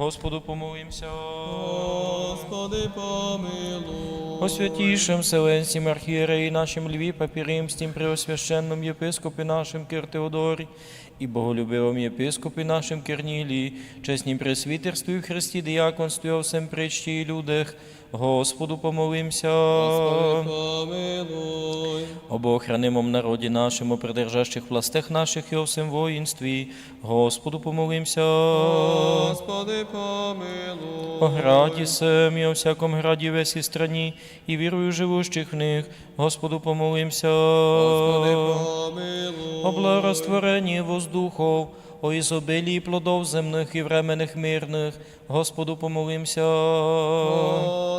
Господу помолимся. Господи, помилуй. Освятішим Вселенским і нашим Льві Папі Римстім, преосвященном єпископі нашим Киртеодорі і боголюбивому єпископі нашим Кернілії, чеснім пресвітерстві в Христі, діяконстві, о всем причті і людях, Господу помолимся. Господи, помилуй. Об охранимом народі нашому, придержащих властях наших і о всем воїнстві, Господу помолимся. Господи, помилуй. О граді сем і о всяком граді весій страні, і вірую живущих в них, Господу помолимся. Господи, помилуй. О благорастворенні воздухов, о ізобилії плодов земних і временних мирних, Господу помолимся.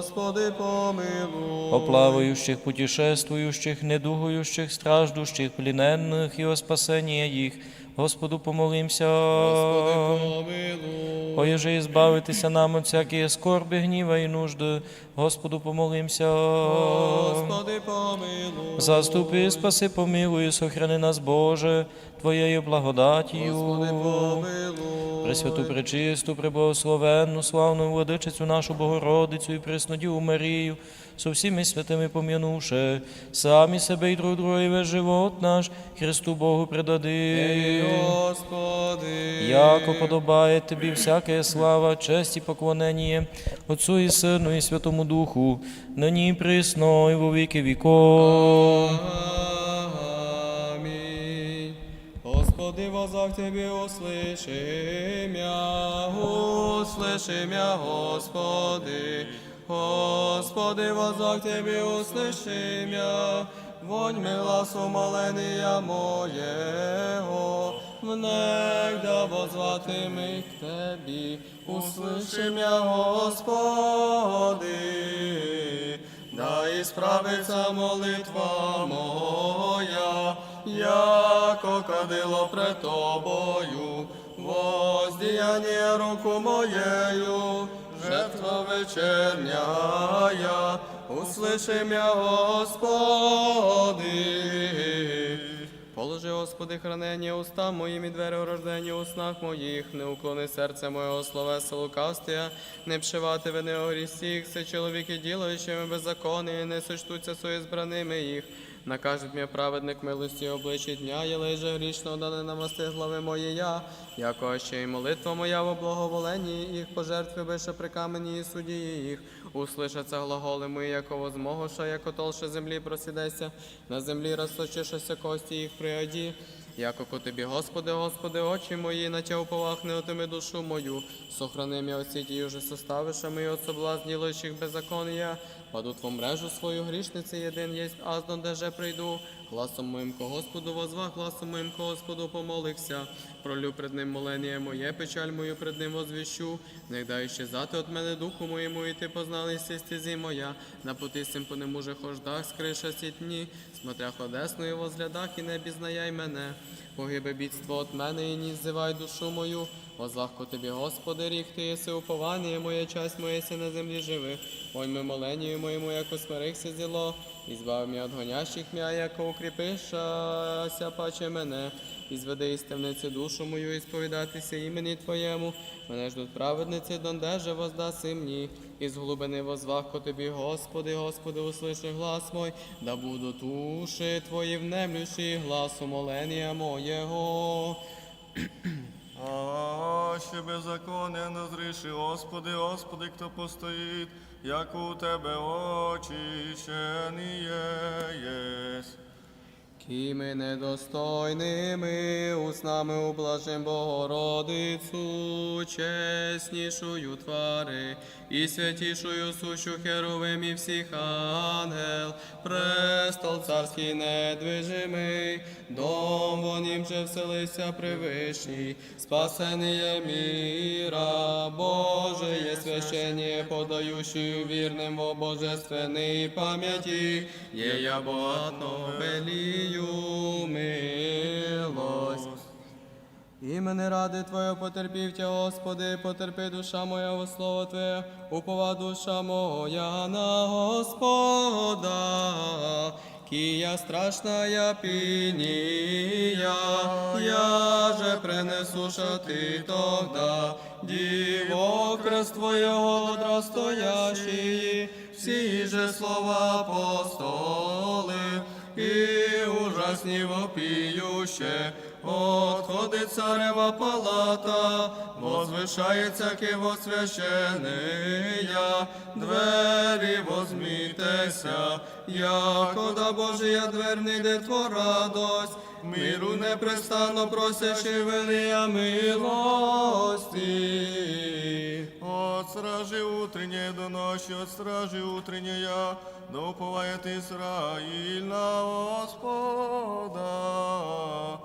Господи, помилуй. О плаваючих, путешествуючих, недугуючих, страждущих, пліненних і о спасенні їх, Господу помолимся. Господи, помилуй. Оєже ізбавитися нам от всякої скорби, гніва і нужди, Господу помолимся. Господи, помилуй. Заступи, спаси, помилуй, сохрани нас, Боже, Твоєю благодатію. Пресвяту, пречисту, преблагословенну, славну владичицю нашу Богородицю і Преснодіву Марію, со всіми святими пом'янувши, самі себе і друг друга, і весь живот наш, Христу Богу предади. Господи. Яко подобає тобі всяка слава, честь і поклонення Отцу і Сину і Святому Духу, нині і присно, і во віки віков. Господи, возах Тебе услышим я, услышим я, Господи. Господи, возах Тебе услышим я, вонь мила сумоления моєго, внегда возвати ми к Тебі, услышим я, Господи. Да і справиться молитва моя, яко кадило пред тобою, воздіяння руку моєю, жертва вечерняя, услышим я, Господи. Положи, Господи, хранення уста моїм і двері рождення у снах моїх, не уклони серце моєго словеса лукавстя, не вшивати вини о грісіх, все чоловіки ділаючими беззаконні, не сочтуться свої збраними їх. Накажуть мені праведник милості обличчя дня, я лежа грішно, да не намасти глави моєя, яко ще й молитва моя в благоволенні, їх пожертви бише при камені і суді їх. Услышаться глаголи мої, яко возмогоша, яко толше землі просідеся, на землі розсочишася кості їх приоді. Яко ко тобі, Господи, Господи, очі мої, на тя уповах не отими душу мою, сохрани м'я оці ті уже составиша мої от соблазн ділаючих беззаконія, паду тву мрежу свою грішниці єдин єсть, азно деже прийду, гласом моїм ко Господу возвах, гласом моїм ко Господу помолився, пролю пред ним молення моє, печаль мою пред ним возвіщу, не дай щезати от мене духу моєму, і ти познали сі стезі моя, на пути сим по немуже хождах, скриша сітні, смотря ходесною возглядах і не бізнаяй мене. Погибе бідство от мене і ні ззивай душу мою. Возлахко тобі, Господи, рік ти єси уповання, моя часть моя сі на землі живих. Ой, ми моленію моєму, яко смирихся зіло, і збав м'я от гонящих м'я, яко укріпишася паче мене. І зведи із темниці душу мою, і сповідатися імені Твоєму. Мене ждуть праведниці, дондеже воздаси мені. Із глибини возвахко тобі, Господи, Господи, услыши глас мой, да буду туші Твої внемлющі гласу молення моєго. А ще беззаконне назріши, Господи, Господи, хто постоїть, як у Тебе очищеніє єсть. Кими недостойними уснами ублажим Богородицю, чеснішою твари і святішою сущу херовим і всіх ангел, престол царський недвижимий, дом вонім же вселися привишній, спасений є міра, Боже є священніє, подающую вірним во божественній пам'яті, є я багатно велію милость. Імени ради Твоє потерпів тя, Господи, потерпи душа моя во слово Твоє, упова душа моя на Господа. Кія страшна пінія, я же принесу шати тогда, діво окрест Твоего дростоящие, всі же слова апостоли, и ужасні вопіюще, отходить царева палата, возвишається киво священия, двері возмітеся, якода Божия дверний де радость, миру непрестанно просячи велия милості. От стражи утренней до ночи, от стражи утренняя, да уповает Израиль на Господа.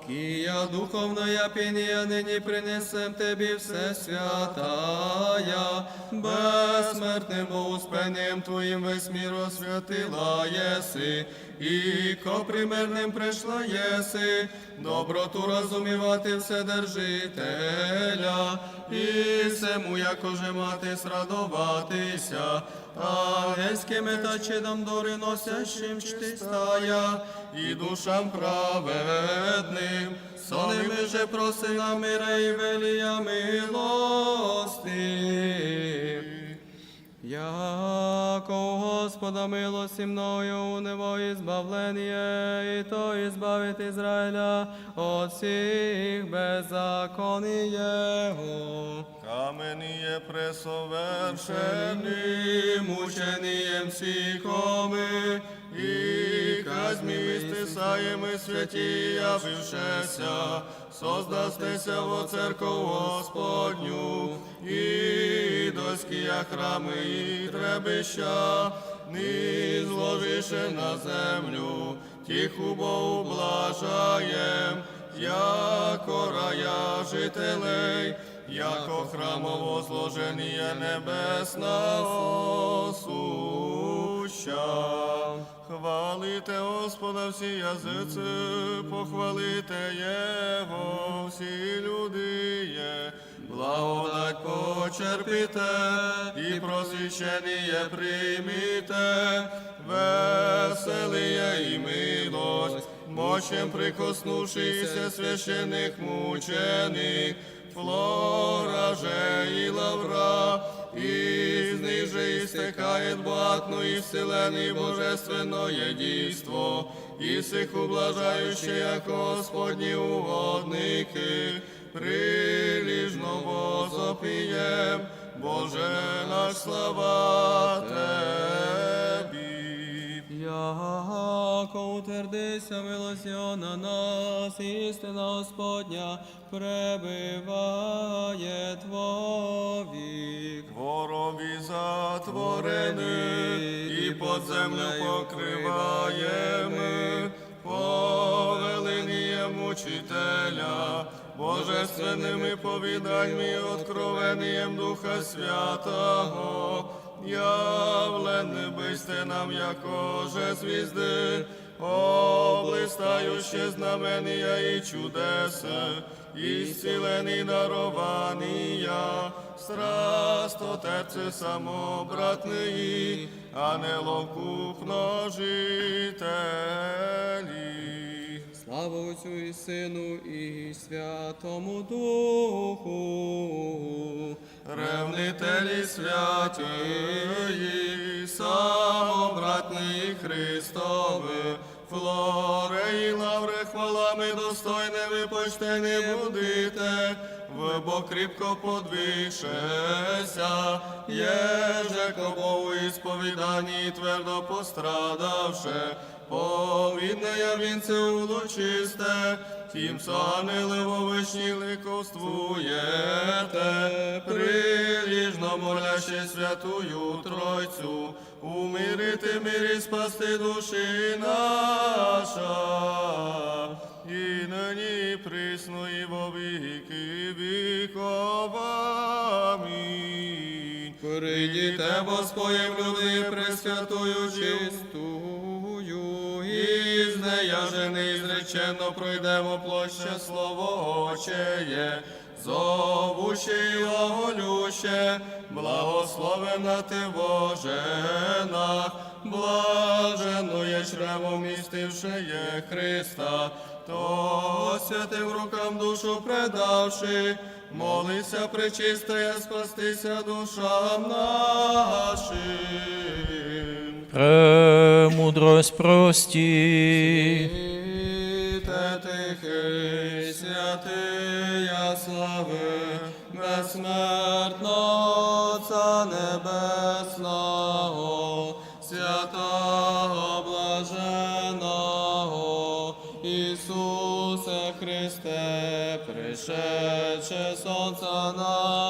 Кія духовная пінія нині принесем Тебі все святая, безсмертним успенням Твоїм весь мір освятила єси, і ко примирним прийшла єси, доброту розумівати Вседержителя, і всему, якоже мати срадоватися, ангельськими та чином дори носящим чтистая, і душам праведним, сонними же проси на мире і велія милости. Яко Господа милості мною у него избавлення, і то ізбавить Израиля от всіх беззаконій Його. Камені пресовершені, Шені мученієм всіхоми, і казьмі стисаєми святі, явившеся, создастеся во церкву Господню, і доскія храми і требища, ні зложише на землю, тиху Богу блажаєм, яко рая жителей, яко храмово зложення небесного суща. Хвалите Господа всі язиці, похвалите Його всі люди є. Благодать почерпіте і просвящення прийміте, веселіє і милость, мощем прикоснувшися священих мучених, флора же і лавра, из них же истекает блатно и вселенной божественное дійство, і сих ублажаючи, як Господні угодники, приліжно возопієм, Боже наш слава Тебі. Утвердися милостю на нас, істина Господня пребиває Твовік. Ворові затворені, і под землю покриваємо, повелением учителя, божественними повіданнями, откровенням Духа Святого, явлене бисте нам, якоже звізди, облистаюче знамення і чудеса, і зцілені дарованія, страстотерце самобратний, ангелов купножителі. Слава Отцю і Сину і Святому Духу. Ревнителі святії, самобратні Христові, флори і лаври хвалами достойне ви почтені будете, ви бо кріпко подвішеся, єже кобову ісповідані твердо пострадавше, повідне вінце улучисте, тім саниливо вишні ликовствуєте, приліжно моляще святую Тройцю, умирити мирі спасти душі наша, і нині присно, і во віки віков. Амінь. Прийдіте, бо споєм люди пресвятую чистую, нея жени зречено пройдемо площа слово Отчеє, зовуще і глаголюще, благословена ти Божена, блаженно є чрево містивше є Христа, то святим рукам душу предавши, молися, пречистая, спастися душам нашим. Премудрость прості. Світе тихий, святия слави, безсмертного Отця Небесного, святого блаженого, Ісусе Христе, пришедше сонця на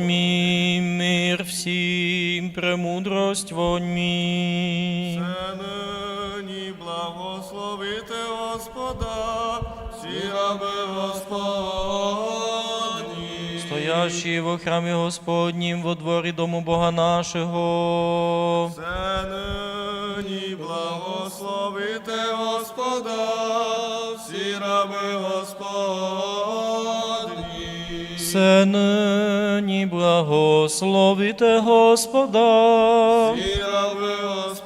мій, мир всім, премудрость мій. Це нині благословите Господа, всі раби Господні. Стоящий во храмі Господнім, во дворі дому Бога нашого. Це нині благословите Господа, всі раби Господні. Нині благословите Господа. Всі ви, Господні.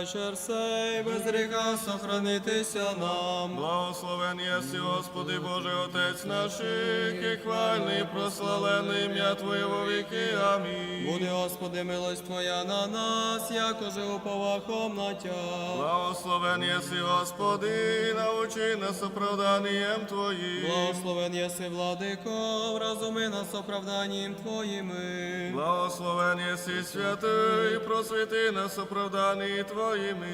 Вечір сей, без гріха сохранитися нам. Благословен єси, Господи Боже, Отець наших, і хвальний, прославлений ім'я Твоє во віки. Амінь. Буде, Господи, милость Твоя на нас, якоже уповахом на Тя. Благословен єси, Господи, научи нас оправданням Твоїм. Благословен єси, владико, вразуми нас оправданням Твоїми. Благословен єси, святий, просвіти нас оправдані Твоїми.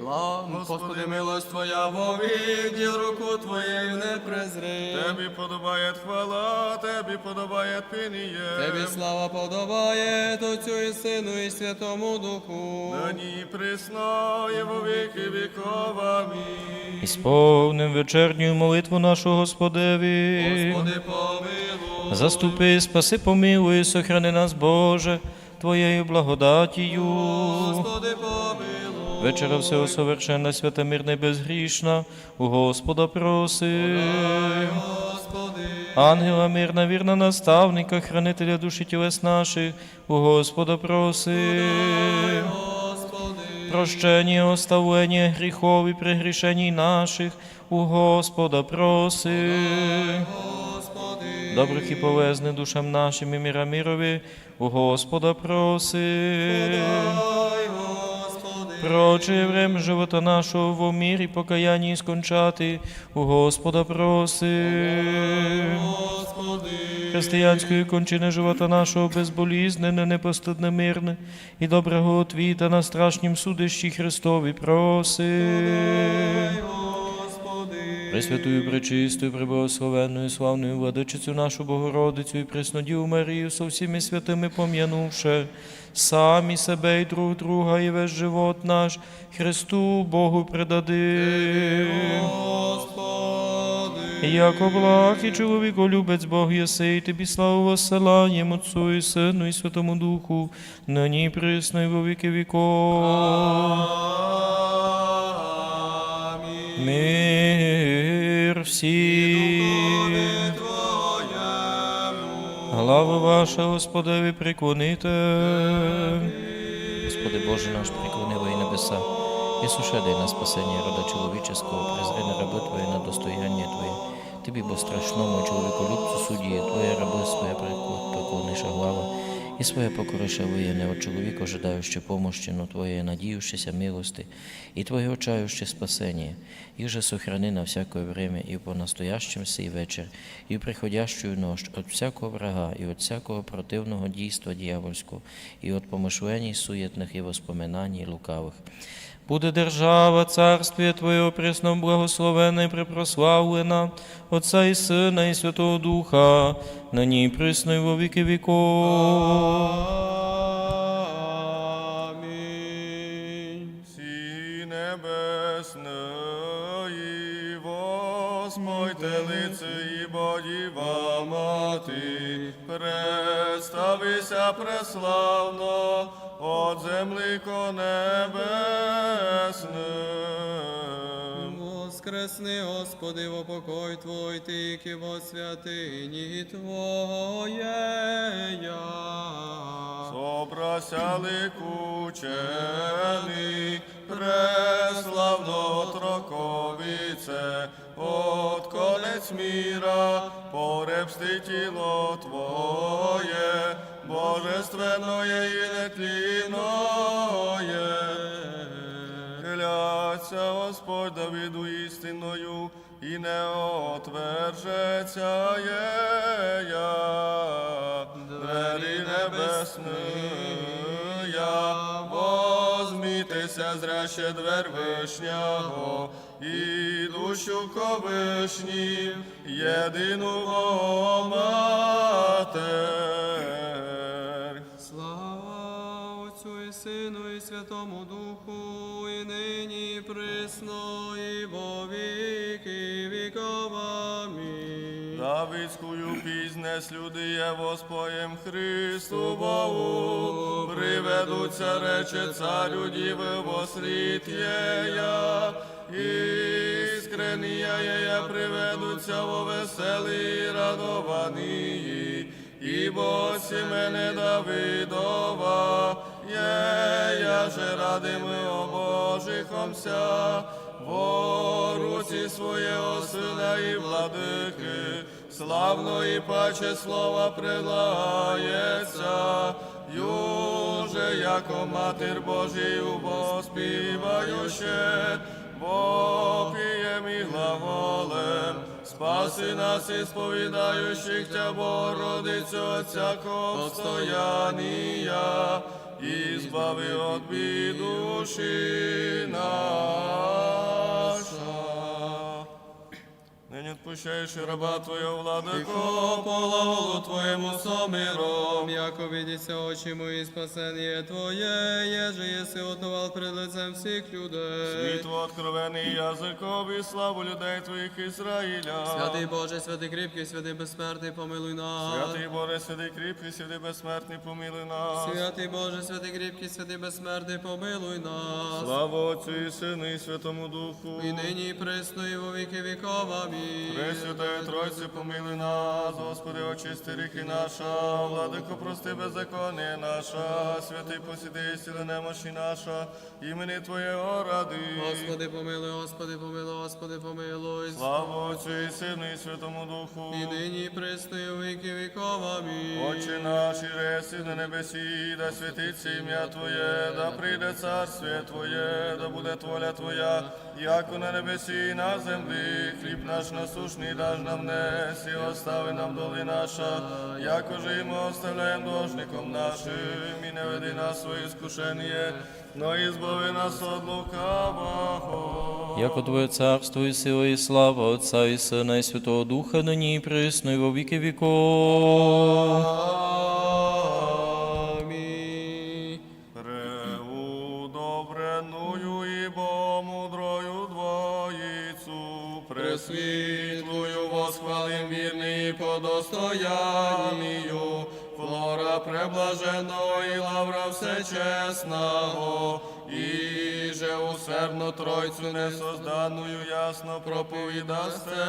Благ, Господи, милость Твоя вовік, діл руку Твоєю не презри. Тебі подобає хвала, Тебі подобає пініє. Тебі слава подобає Отцю і Сину і Святому Духу. Нині і присно, і во віки віков. Амінь. Ісповним вечерню молитву нашу Господеві. Господи, помилуй. Заступи, спаси, помилуй, сохрани нас, Боже, Твоєю благодатію. Господи, помилуй. Вечора всього совершенна, свята, мирна і безгрішна, у Господа проси. Ангела мирна, вірна наставника, хранителя душі тілес наших, у Господа проси. Прощення, оставлення гріхов і прегрішень наших, у Господа проси. Добрих і полезних душам нашим і міра мірові, у Господа проси. Проче врем живота нашого в мірі покаянні скончати, у Господа проси. Господи, Християнської кончини живота нашого безболізнене, непостидне, мирне і доброго отвіта на страшнім судищі Христові проси. Пресвятую, пречистою, преблагословенною, славною владичицю нашу Богородицю і Преснодіву Марію со всіми святими пом'янувши, самі себе і друг друга, і весь живот наш Христу Богу предадим. Господи, Яко благ і чоловіколюбець Бог єси, і тобі славу восилаєм Отцу і Сину і Святому Духу, нині присно і во віки віков. Всім. Глави ваша, Господеві, приклоните. Господи Боже наш, приклонила і небеса. І сушедай на спасення рода чоловіческого, презри на раби Твоє на достояння Твоє. Тобі, бо страшному чоловіколюбцю судді, Твоє раби своє приклониша глава. и свое покориша военного человека, ожидающего помощи, но Твоей надеющейся милости, и Твое очающее спасение, и же сохрани на всякое время и по настоящем сей вечер, и в приходящую ночь от всякого врага, и от всякого противного дійства дьявольского, и от помышлений суетных и воспоминаний лукавых. Буде держава, царствие Твое пресно благословенна і препрославлена, Отца і Сина, і Святого Духа, нині і присно, і во віки віков. Бодіва мати, представися преславно от земли небесне. Воскресни, Господи, во покой Твой, тільки во святині Твоєя. Собрася ликучений, преславно троковице, от конець міра, поребсти тіло Твоє, божественное і нетлінное. Кляться Господь Давиду істинною, і не отвержеться єя. Двері небесні, я возмітися зраще двер вишнього, і душу ковишні, єдину матер. Сину, і Святому Духу, і нині, і присно, і во віки віков. Амінь. Давидськую пізне люди є воспоєм Христу Богу, приведуться рече царю діви вослід єя, іскрені я приведуться во веселі радовані, ібо сімене Давидова, єя же радими о Божихомся, во руці своєго сина і владики, славно і паче слова прилагається, юже, яко матір Божію воспівающе, бо пієм і глаголем, спаси нас і сповідаючих Тя, Богородицю, всякого обстоянія, і збави бід душі наша. Нині раба Твого владико, полаголу Твоєму сомиром, яко видіться очі мої спасення Твоє, єже єси отновал пред лицем всіх людей. світло откровений язикові, славу людей Твоїх Ізраїля. Святий Боже, святий кріпкий, святий безсмертний, помилуй нас. Святий Боже, святий кріпкий, святий безсмертний, помилуй нас. Святий Боже, святий кріпкий, святий безсмертний, помилуй нас. Слава Отцю і Сину і Святому Духу. І нині і присно, і во віки віков. Амінь. Пресвятої Тройці, помилуй нас, Господи, очисти ріхи наша, владико, прости беззаконня наша, святий посіди, сіли немощі наша, імені Твоєго ради. Господи, помилуй, Господи, помилуй, Господи, помилуй. Слава Отцю і Сину і Святому Духу. І нині во віки віков. Амінь. Отче наш, і реси на небесі, да святиться ім'я Твоє, да прийде царствие Твоє, да буде воля Твоя, як на небесі і на землі. Хліб наш насушний даж нам не і остави нам доли наша, якоже і ми оставляємо должником нашим, і не веди нас своє скушення, но ізбави нас от лукавого. Яко Твоє царство і сила і слава Отця і Сина і Святого Духа, нині і присно, і во віки віков. Вірний по достоянію, флора преблаженого і лавра всечесного, і же усердно тройцю несозданую ясно проповідасте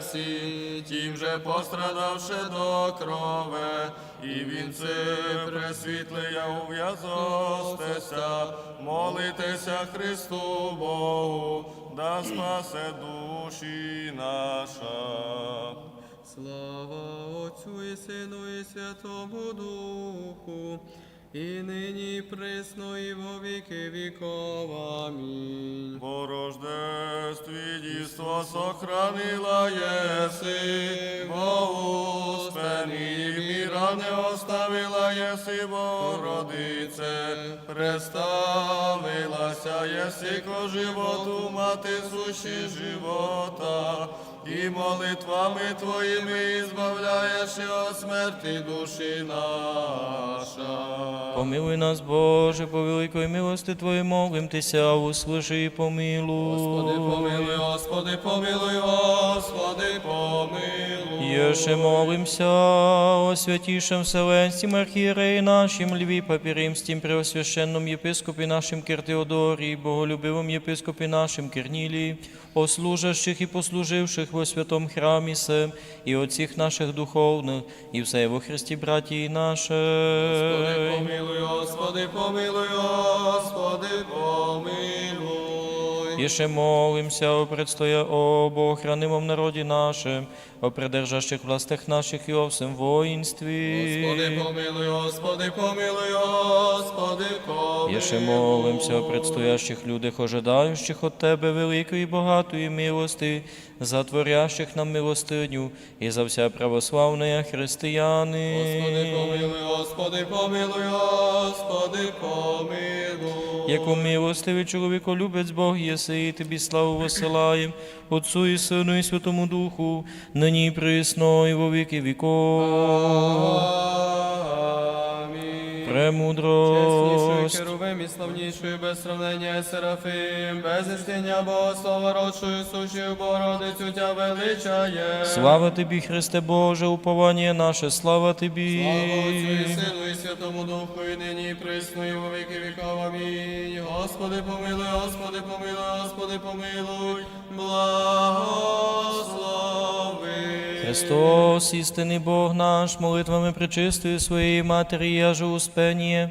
всі, тим же пострадавши до крове, і вінци пресвітлия ув'язостеся, молитеся Христу Богу, да спасе душі наша. Слава Отцю і Сину і Святому Духу, і нині і присно, і во віки віков. Амінь. По рождестві дійство сохранила єси, успені міра не оставила єси, Богородице, представилася єси ко животу, мати суші живота, і молитвами твоїми збавляєш от смерті душі наша. Помилуй нас, Боже, по великої милости Твоєї молим Тися, услыши і помилуй. Господи, помилуй, Господи, помилуй, Господи, Єше молимся о святішем Вселенстім архієреї нашим Льві Папіримстім, Преосвященном єпископі нашим Киртеодорі, Боголюбивом єпископі нашим Кернілі, о служащих і послуживших во святом храмі сем, і отціх наших духовних, і все во Христі братії наші. Господи, помилуй, Господи, помилуй, Господи, помилуй. І ще молимся о предстоя о богохранимом народі нашим, о придержащих властях наших і о всем воїнстві. Господи, помилуй, Господи, помилуй, Господи, помилуй. І ще молимся о предстоящих людях, ожидаючих от Тебе великої багатої милости, затворящих нам милостиню і за вся православне християни. Господи, помилуй, Господи, помилуй, Господи, помилуй. Яку милостивий чоловіко любець Бог єси, і тобі славу висилаєм, Отцу і Сину і Святому Духу, нині і присно, і во віки віков. Премудрость. Чеснішою і славнішою без сравнення Серафим, без істиння Богослова родшою сущою Богородицю тя величає. Слава тобі, Христе Боже, уповання наше, слава тобі. Слава Отцю і Сину і Святому Духу, і нині і присно, і во віки віков. Амінь. Господи, помилуй, Господи, помилуй, Господи, помилуй, благослови. Христос, істинний Бог наш, молитвами пречистої своєї Матері, яже успеніє.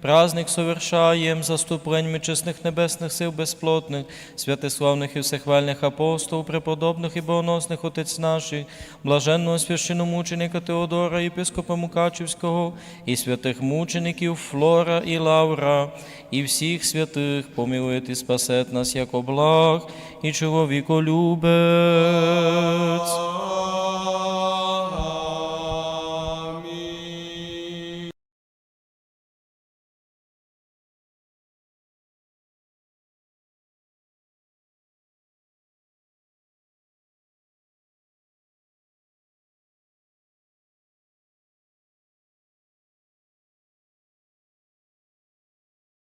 Праздник совершаєм заступленнями чесних небесних сил безплотних, святославних і всехвальних апостолів, преподобних і богоносних отець наших, блаженного священомученика Теодора, єпископа Мукачівського, і святих мучеників Флора і Лавра, і всіх святих помилує і спасет нас як благ і чоловіколюбець.